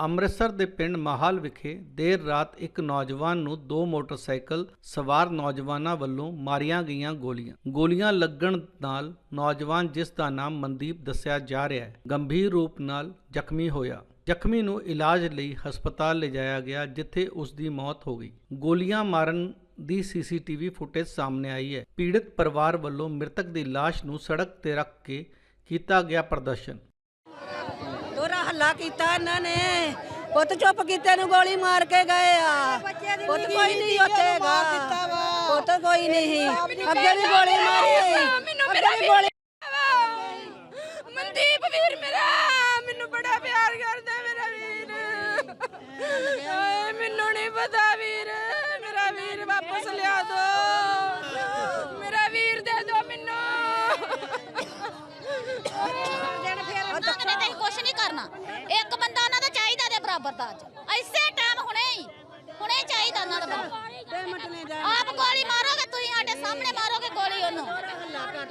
ਅੰਮ੍ਰਿਤਸਰ ਦੇ ਪਿੰਡ ਮਾਹਲ ਵਿਖੇ ਦੇਰ ਰਾਤ ਇੱਕ ਨੌਜਵਾਨ ਨੂੰ ਦੋ ਮੋਟਰਸਾਈਕਲ ਸਵਾਰ ਨੌਜਵਾਨਾਂ ਵੱਲੋਂ ਮਾਰੀਆਂ ਗਈਆਂ ਗੋਲੀਆਂ। ਗੋਲੀਆਂ ਲੱਗਣ ਨਾਲ ਨੌਜਵਾਨ ਜਿਸ ਦਾ ਨਾਮ ਮਨਦੀਪ ਦੱਸਿਆ ਜਾ ਰਿਹਾ ਹੈ, ਗੰਭੀਰ ਰੂਪ ਨਾਲ ਜ਼ਖਮੀ ਹੋਇਆ। ਜ਼ਖਮੀ ਨੂੰ ਇਲਾਜ ਲਈ ਹਸਪਤਾਲ ਲਿਜਾਇਆ ਗਿਆ, ਜਿੱਥੇ ਉਸ ਦੀ ਮੌਤ ਹੋ ਗਈ। ਗੋਲੀਆਂ ਮਾਰਨ ਦੀ ਸੀਸੀਟੀਵੀ ਫੁਟੇਜ ਸਾਹਮਣੇ ਆਈ ਹੈ। ਪੀੜਤ ਪਰਿਵਾਰ ਵੱਲੋਂ ਮ੍ਰਿਤਕ ਦੀ ਲਾਸ਼ ਨੂੰ ਸੜਕ ਤੇ ਰੱਖ ਕੇ ਕੀਤਾ ਗਿਆ ਪ੍ਰਦਰਸ਼ਨ। ਹੱਲਾ ਕੀਤਾ ਇਹਨਾਂ ਨੇ। ਪੁੱਤ ਚੁੱਪ ਕੀਤੇ ਨੂੰ ਗੋਲੀ ਮਾਰ ਕੇ ਗਏ ਆ। ਪੁੱਤ ਕੋਈ ਨਹੀਂ ਉੱਥੇ ਹੈਗਾ। ਪੁੱਤ ਕੋਈ ਨਹੀਂ। ਅੱਗੇ ਵੀ ਗੋਲੀ ਮਾਰੀ। ਇੱਕ ਬੰਦਾ ਉਹਨਾਂ ਦਾ ਚਾਹੀਦਾ ਦੇ ਬਰਾਬਰ ਦਾ ਅੱਜ। ਐਸੇ ਟਾਈਮ ਹੁਣੇ ਹੀ ਹੁਣੇ ਚਾਹੀਦਾ ਉਹਨਾਂ ਦਾ। ਆਪ ਗੋਲੀ ਮਾਰੋਗੇ ਤੁਸੀਂ ਸਾਡੇ ਸਾਹਮਣੇ ਮਾਰੋਗੇ ਗੋਲੀ ਉਹਨੂੰ।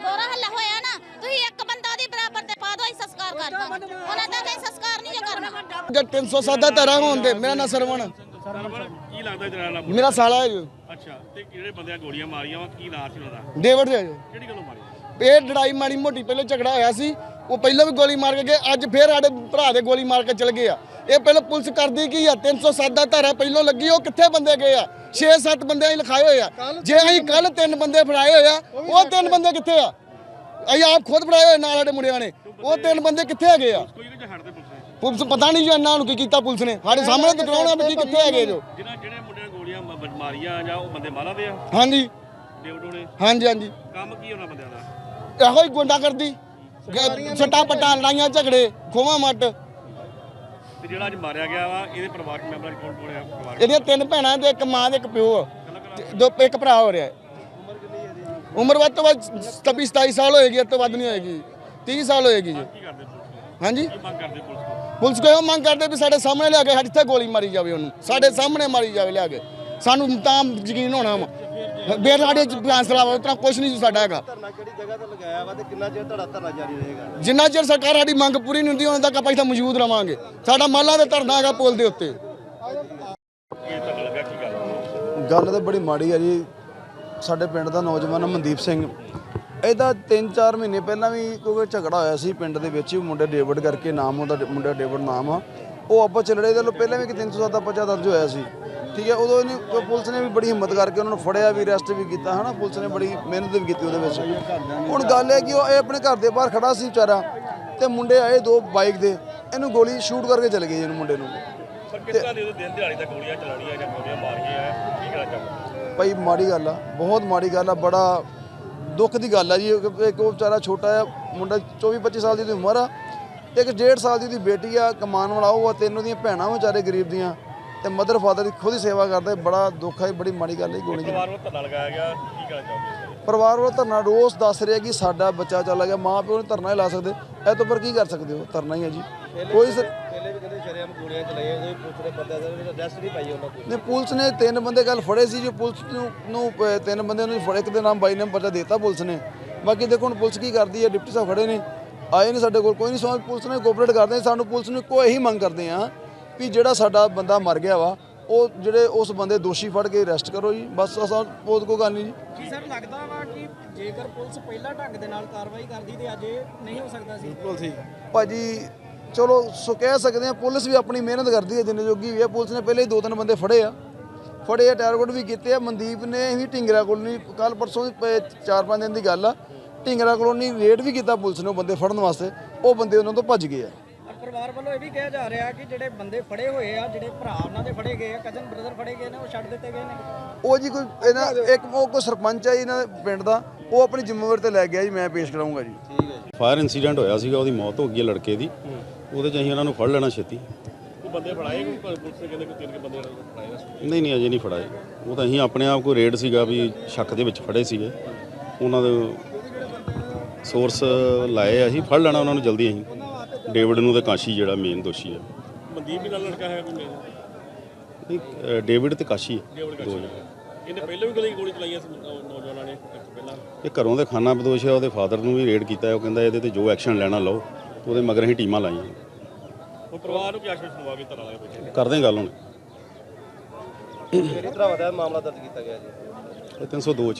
ਦੋਰਾ ਹੱਲਾ ਹੋਇਆ ਨਾ ਤੁਸੀਂ ਇੱਕ ਬੰਦਾ ਦੀ ਬਰਾਬਰ ਤੇ ਪਾ ਦੋ ਅਸੀਂ ਸੰਸਕਾਰ ਕਰ ਦਾਂਗੇ। ਉਹਨਾਂ ਦਾ ਕੋਈ ਸੰਸਕਾਰ ਨਹੀਂ ਜੋ ਕਰਨਾ। ਜਦ 307 ਦਾ ਧਾਰਾ ਹੋਣ ਦੇ ਮੇਰਾ ਨਾਂ ਸਰਵਣ। ਕੀ ਲੱਗਦਾ ਤੇਰਾ ਨਾਲ ਮੇਰਾ ਸਾਲਾ ਹੈ ਜੀ। ਅੱਛਾ ਤੇ ਕਿਹੜੇ ਬੰਦਿਆਂ ਗੋਲੀਆਂ ਮਾਰੀਆਂ ਵਾ ਕੀ ਨਾਂ ਸੀ ਉਹਨਾਂ ਦਾ? ਡੇਵਿਡ ਜੀ। ਕਿਹੜੀ ਗੱਲੋਂ ਮਾਰੀ ਇਹ ਲੜਾਈ ਮਾੜੀ ਮੋਟੀ ਪਹਿਲਾਂ ਝਗੜਾ ਹੋਇਆ ਸੀ ਉਹ ਪਹਿਲਾਂ ਵੀ ਗੋਲੀ ਮਾਰ ਕੇ ਗਏ ਅੱਜ ਫੇਰ ਸਾਡੇ ਭਰਾ ਦੇ ਗੋਲੀ ਮਾਰ ਕੇ ਚਲ ਗਏ ਆ। ਇਹ ਪਹਿਲਾਂ ਪੁਲਿਸ ਕਰਦੀ ਕੀ ਆ 307 ਦਾ ਧਾਰਾ ਪਹਿਲਾਂ ਲੱਗੀ ਉਹ ਕਿੱਥੇ ਬੰਦੇ ਗਏ ਆ? 6-7 ਬੰਦੇ ਅਸੀਂ ਲਿਖਾਏ ਹੋਏ ਆ। ਜੇ ਅਸੀਂ ਕੱਲ ਤਿੰਨ ਬੰਦੇ ਫੜਾਏ ਹੋਏ ਆ ਉਹ ਤਿੰਨ ਬੰਦੇ ਕਿੱਥੇ ਆ? ਅਸੀਂ ਆਪ ਖੁਦ ਫੜਾਏ ਹੋਏ ਨਾਲ ਸਾਡੇ ਮੁੰਡਿਆਂ ਨੇ। ਉਹ ਤਿੰਨ ਬੰਦੇ ਕਿੱਥੇ ਹੈਗੇ ਆ? ਪੁਲਿਸ ਪਤਾ ਨਹੀਂ ਜੀ ਇਹਨਾਂ ਨੂੰ ਕੀ ਕੀਤਾ ਪੁਲਿਸ ਨੇ। ਸਾਡੇ ਸਾਹਮਣੇ ਦਿਖਾਉਣਾ ਵੀ ਕੀ ਕਿੱਥੇ ਹੈਗੇ ਜੋ। ਜਿਹੜੇ ਮੁੰਡਿਆਂ ਗੋਲੀਆਂ ਮਾਰੀਆਂ ਜਾਂ ਉਹ ਬੰਦੇ ਦੇ ਆ? ਹਾਂਜੀ। ਹਾਂਜੀ ਹਾਂਜੀ। ਕੰਮ ਕੀ ਉਹਨਾਂ ਬੰਦਿਆਂ ਦਾ? ਇਹੋ ਹੀ ਗੁੰਡਾ ਕਰਦੀ। ਸੱਟਾ ਪੱਟਾ ਲੜਾਈਆਂ ਝਗੜੇ ਖੋਵਾ ਮੱਟ। ਤੇ ਜਿਹੜਾ ਅੱਜ ਮਾਰਿਆ ਗਿਆ ਵਾ ਇਹਦੇ ਪਰਿਵਾਰਕ ਮੈਂਬਰਾਂ ਚ ਕੌਣ ਕੌਣ ਪਰਿਵਾਰ ਇਹਦੀਆਂ ਤਿੰਨ ਭੈਣਾਂ ਤੇ ਇੱਕ ਮਾਂ ਤੇ ਇੱਕ ਪਿਓ ਆ। ਤੇ ਦੋ ਇੱਕ ਭਰਾ ਹੋ ਰਿਹਾ। ਹੈ। ਉਮਰ ਵੱਧ ਤੋਂ ਵੱਧ 26 27 ਸਾਲ ਹੋਏਗੀ ਇਸ ਤੋਂ ਵੱਧ ਨਹੀਂ ਹੋਏਗੀ। 30 ਸਾਲ ਹੋਏਗੀ ਜੀ। ਕੀ ਕਰਦੇ ਪੁਲਿਸ ਨੂੰ ਹਾਂਜੀ? ਕੀ ਮੰਗ ਕਰਦੇ ਪੁਲਿਸ ਨੂੰ ਪੁਲਿਸ ਕੋਲ ਇਹੋ ਮੰਗ ਕਰਦੇ ਵੀ ਸਾਡੇ ਸਾਹਮਣੇ ਲਿਆ ਕੇ ਸਾਡੇ ਇੱਥੇ ਗੋਲੀ ਮਾਰੀ ਜਾਵੇ ਉਹਨੂੰ। ਸਾਡੇ ਸਾਹਮਣੇ ਮਾਰੀ ਜਾਵੇ ਲਿਆ ਕੇ। ਸਾਨੂੰ ਤਾਂ ਯਕੀਨ ਹੋਣਾ ਵਾ। ਬੇਰ ਸਾਡੇ ਫੈਸਲਾ ਵਾ ਉਤਨਾ ਕੁਝ ਨਹੀਂ ਸਾਡਾ ਹੈਗਾ। ਧਰਨਾ ਕਿਹੜੀ ਜਗ੍ਹਾ ਤੇ ਲਗਾਇਆ ਵਾ ਤੇ ਕਿੰਨਾ ਚਿਰ ਤੁਹਾਡਾ ਧਰਨਾ ਜਾਰੀ ਰਹੇਗਾ? ਜਿੰਨਾ ਚਿਰ ਸਰਕਾਰ ਸਾਡੀ ਮੰਗ ਪੂਰੀ ਨਹੀਂ ਹੁੰਦੀ ਉਹਨਾਂ ਤੱਕ ਆਪਾਂ ਇੱਥੇ ਮੌਜੂਦ ਰਵਾਂਗੇ। ਸਾਡਾ ਮਾਲਾ ਦੇ ਧਰਨਾ ਹੈਗਾ ਪੁਲ ਦੇ ਉੱਤੇ। ਗੱਲ ਗੱਲ ਤਾਂ ਬੜੀ ਮਾੜੀ ਆ ਜੀ। ਸਾਡੇ ਪਿੰਡ ਦਾ ਨੌਜਵਾਨ ਮਨਦੀਪ ਸਿੰਘ ਇਹਦਾ 3-4 ਮਹੀਨੇ ਪਹਿਲਾਂ ਵੀ ਕੋਈ ਝਗੜਾ ਹੋਇਆ ਸੀ ਪਿੰਡ ਦੇ ਵਿੱਚ ਮੁੰਡੇ ਡੇਵਿਡ ਕਰਕੇ ਨਾਮ ਉਹਦਾ ਮੁੰਡਾ ਡੇਵਿਡ ਨਾਮ ਆ। ਉਹ ਆਪਸ ਚ ਲੜੇ ਦੇ ਲੋ ਪਹਿਲਾਂ ਵੀ ਕਿ 307 ਦਾ ਪਰਚਾ ਦਰਜ ਹੋਇਆ ਸੀ। ਠੀਕ ਹੈ ਉਦੋਂ ਇਹਨੇ ਪੁਲਿਸ ਨੇ ਵੀ ਬੜੀ ਹਿੰਮਤ ਕਰਕੇ ਉਹਨਾਂ ਨੂੰ ਫੜਿਆ ਵੀ ਅਰੈਸਟ ਵੀ ਕੀਤਾ ਹਨਾ? ਪੁਲਿਸ ਨੇ ਬੜੀ ਮਿਹਨਤ ਵੀ ਕੀਤੀ ਉਹਦੇ ਵਿੱਚ। ਹੁਣ ਗੱਲ ਹੈ ਕਿ ਉਹ ਇਹ ਆਪਣੇ ਘਰ ਦੇ ਬਾਹਰ ਖੜਾ ਸੀ ਵਿਚਾਰਾ ਤੇ ਮੁੰਡੇ ਆਏ ਦੋ ਬਾਈਕ ਦੇ ਇਹਨੂੰ ਗੋਲੀ ਸ਼ੂਟ ਕਰਕੇ ਚਲੇ ਗਏ ਇਹਨੂੰ ਮੁੰਡੇ ਨੂੰ। ਪਰ ਕਿਸ ਤਰ੍ਹਾਂ ਦੇ ਉਹਦੇ ਦਿਨ ਦਿਹਾੜੀ ਦਾ ਗੋਲੀਆਂ ਚਲਾਉਣੀਆਂ ਜਾਂ ਗੋਲੀਆਂ ਮਾਰੀਆਂ ਆ ਕੀ ਕਹਿਣਾ ਚਾਹੁੰਦੇ ਭਾਈ ਮਾੜੀ ਗੱਲ ਆ ਬਹੁਤ ਮਾੜੀ ਗੱਲ ਆ ਬੜਾ ਦੁੱਖ ਦੀ ਗੱਲ ਆ ਜੀ। ਇੱਕ ਉਹ ਵਿਚਾਰਾ ਛੋਟਾ ਆ ਮੁੰਡਾ 24 25 ਸਾਲ ਦੀ ਉਮਰ ਆ ਇੱਕ 1.5 ਸਾਲ ਦੀ ਉਹਦੀ ਬੇਟੀ ਆ ਕਮਾਨ ਵਾਲਾ ਉਹ ਆ ਤਿੰਨ ਉਹਦੀਆਂ ਭੈਣਾਂ ਵਿਚਾਰੇ ਗਰੀਬ ਦੀਆਂ। ਤੇ ਮਦਰ ਫਾਦਰ ਦੀ ਖੁਦ ਹੀ ਸੇਵਾ ਕਰਦੇ ਬੜਾ ਦੁੱਖ ਹੈ ਬੜੀ ਮਾੜੀ ਗੱਲ ਹੈ ਗੋਲੀ ਦੀ ਪਰਿਵਾਰ ਨੂੰ ਧਰਨਾ ਲਗਾਇਆ ਗਿਆ ਕੀ ਕਹਿਣਾ ਚਾਹੁੰਦੇ ਪਰਿਵਾਰ ਵਾਲਾ ਧਰਨਾ ਰੋਜ਼ ਦੱਸ ਰਿਹਾ ਕਿ ਸਾਡਾ ਬੱਚਾ ਚਲਾ ਗਿਆ ਮਾਂ ਪਿਓ ਨੇ ਧਰਨਾ ਹੀ ਲਾ ਸਕਦੇ। ਇਹ ਤੋਂ ਪਰ ਕੀ ਕਰ ਸਕਦੇ ਹੋ? ਧਰਨਾ ਹੀ ਹੈ ਜੀ। ਕੋਈ ਪਹਿਲੇ ਵੀ ਕਹਿੰਦੇ ਸ਼ਰੇਆਮ ਗੋਲੀਆਂ ਚਲਾਈਆਂ ਉਹਦੇ ਪੁਲਿਸ ਨੇ ਬੰਦਿਆਂ ਦਾ ਅਰੈਸਟ ਨਹੀਂ ਪਾਈ ਉਹਨਾਂ ਕੋਲ। ਨੇ ਪੁਲਿਸ ਨੇ ਤਿੰਨ ਬੰਦੇ ਕੱਲ ਫੜੇ ਸੀ ਜੋ ਪੁਲਿਸ ਨੂੰ ਤਿੰਨ ਬੰਦੇ ਨੂੰ ਫੜੇ ਇੱਕ ਦੇ ਨਾਮ ਬਾਈ ਨੇ ਪਰਚਾ ਦੇਤਾ ਪੁਲਿਸ ਨੇ। ਬਾਕੀ ਦੇਖੋ ਹੁਣ ਪੁਲਿਸ ਕੀ ਕਰਦੀ ਹੈ ਡਿਪਟੀ ਸਾਹਿਬ ਖੜੇ ਨੇ। ਆਏ ਨਹੀਂ ਸਾਡੇ ਕੋਲ ਕੋਈ ਨਹੀਂ ਸਮਝ ਪੁਲਿਸ ਨੇ ਕੋਆਪਰੇਟ ਕਰਦੇ ਸਾਨੂੰ ਪੁਲਿਸ ਨੂੰ ਕੋਈ ਇਹੀ ਮੰਗ ਕਰਦੇ ਆ ਵੀ ਜਿਹੜਾ ਸਾਡਾ ਬੰਦਾ ਮਰ ਗਿਆ ਵਾ ਉਹ ਜਿਹੜੇ ਉਸ ਬੰਦੇ ਦੋਸ਼ੀ ਫੜ ਕੇ ਅਰੈਸਟ ਕਰੋ ਜੀ। ਬਸ ਅਸਾਂ ਬਹੁਤ ਕੋਈ ਗੱਲ ਨਹੀਂ ਜੀ। ਕੀ ਸਰ ਲੱਗਦਾ ਵਾ ਕਿ ਜੇਕਰ ਪੁਲਿਸ ਪਹਿਲਾਂ ਢੰਗ ਦੇ ਨਾਲ ਕਾਰਵਾਈ ਕਰਦੀ ਤੇ ਅੱਜ ਇਹ ਨਹੀਂ ਹੋ ਸਕਦਾ ਸੀ। ਭਾਜੀ ਚਲੋ ਸੋ ਕਹਿ ਸਕਦੇ ਆ ਪੁਲਿਸ ਵੀ ਆਪਣੀ ਮਿਹਨਤ ਕਰਦੀ ਹੈ ਜਿੰਨੇ ਜੋਗੀ ਵੀ ਹੈ। ਪੁਲਿਸ ਨੇ ਪਹਿਲੇ ਹੀ ਦੋ ਤਿੰਨ ਬੰਦੇ ਫੜੇ ਆ। ਫੜੇ ਆ ਟਾਰਗੇਟ ਵੀ ਕੀਤੇ ਆ। ਮਨਦੀਪ ਨੇ ਵੀ ਢਿੰਗਰਾ ਕੱਲ ਪਰਸੋਂ ਦੀ ਪ- ਚਾਰ ਪੰਜ ਦਿਨ ਦੀ ਗੱਲ ਆ। ਢਿੰਗਰਾ ਕਲੋਨੀ ਰੇਡ ਵੀ ਕੀਤਾ ਪੁਲਿਸ ਨੇ ਉਹ ਬੰਦੇ ਫੜਨ ਵਾਸਤੇ ਉਹ ਬੰਦੇ ਉਹਨਾਂ ਤੋਂ ਭੱਜ ਗਏ ਆ। ਪਰ ਪਰਿਵਾਰ ਵੱਲੋਂ ਇਹ ਵੀ ਕਿਹਾ ਜਾ ਰਿਹਾ ਕਿ ਜਿਹੜੇ ਬੰਦੇ ਫੜੇ ਹੋਏ ਆ ਜਿਹੜੇ ਭਰਾ ਉਹਨਾਂ ਦੇ ਫੜੇ ਗਏ ਆ ਕਜ਼ਨ ਬ੍ਰਦਰ ਫੜੇ ਗਏ ਨੇ ਉਹ ਛੱਡ ਦਿੱਤੇ ਗਏ ਨੇ। ਉਹ ਜੀ ਕੋਈ ਇਹਨਾਂ ਇੱਕ ਉਹ ਕੋਈ ਸਰਪੰਚ ਆ ਜੀ ਇਹਨਾਂ ਦੇ ਪਿੰਡ ਦਾ ਉਹ ਆਪਣੀ ਜ਼ਿੰਮੇਵਾਰੀ ਤੇ ਲੈ ਗਿਆ ਜੀ ਮੈਂ ਪੇਸ਼ ਕਰਾਉਂਗਾ ਜੀ। ਫਾਇਰ ਇਨਸੀਡੈਂਟ ਹੋਇਆ ਸੀਗਾ ਉਹਦੀ ਮੌਤ ਹੋ ਗਈ ਹੈ ਲੜਕੇ ਦੀ। ਉਹਦੇ 'ਚ ਅਸੀਂ ਉਹਨਾਂ ਨੂੰ ਫੜ ਲੈਣਾ ਛੇਤੀ। ਕੋਈ ਬੰਦੇ ਫੜਾਏ ਕੋਈ? ਪੁਲਿਸ ਨੇ ਕਹਿੰਦੇ ਕਿ ਤਿੰਨ ਕੇ ਬੰਦੇ ਫੜਾਏ ਨੇ। ਨਹੀਂ ਨਹੀਂ ਅਜੇ ਨਹੀਂ ਫੜਾਏ। ਉਹ ਤਾਂ ਅਸੀਂ ਆਪਣੇ ਆਪ ਕੋਈ ਰੇਡ ਸੀਗਾ ਵੀ ਸ਼ੱਕ ਦੇ ਵਿੱਚ ਫੜੇ ਸੀਗੇ। ਉਹਨਾਂ ਦੇ ਸੋਰਸ ਲਾਏ ਆ ਅਸੀਂ ਫੜ ਲੈਣਾ ਉਹਨਾਂ ਨੂੰ ਜਲਦੀ ਅਸੀਂ। ਡੇਵਿਡ ਨੂੰ ਤੇ ਕਾਸ਼ੀ ਜਿਹੜਾ ਮੇਨ ਦੋਸ਼ੀ ਹੈ ਮਨਦੀਪ ਵੀ ਨਾਲ ਲੜਕਾ ਹੈ ਕੋਈ ਨਹੀਂ ਡੇਵਿਡ ਤੇ ਕਾਸ਼ੀ ਹੈ ਦੋ ਜਣੇ। ਇਹਨੇ ਪਹਿਲਾਂ ਵੀ ਗੋਲੀ ਗੋਲੀ ਚਲਾਈਆਂ ਸੀ ਨੌਜਵਾਨਾਂ ਨੇ ਪਹਿਲਾਂ। ਇਹ ਘਰੋਂ ਦੇ ਖਾਨਾ ਬਦੋਸ਼ ਹੈ ਉਹਦੇ ਫਾਦਰ ਨੂੰ ਵੀ ਰੇਡ ਕੀਤਾ ਹੈ ਉਹ ਕਹਿੰਦਾ ਇਹਦੇ ਤੇ ਜੋ ਐਕਸ਼ਨ ਲੈਣਾ ਲਓ ਉਹਦੇ ਮਗਰ ਅਸੀਂ ਟੀਮਾਂ ਲਾਈਆਂ। ਉਹ ਪਰਿਵਾਰ ਨੂੰ ਕੀ ਆਸ਼ਵਾਸਨ ਦਵਾਗੇ ਧਰਨਾ ਲਾਇਆ ਬੈਠੇ ਕਰਦੇ ਹਾਂ ਗੱਲ ਹੁਣ। ਕਿਹੜੀ ਤਰ੍ਹਾਂ ਦਾ ਮਾਮਲਾ ਦਰਜ ਕੀਤਾ ਗਿਆ ਜੀ? ਇਹ 302 ਚ।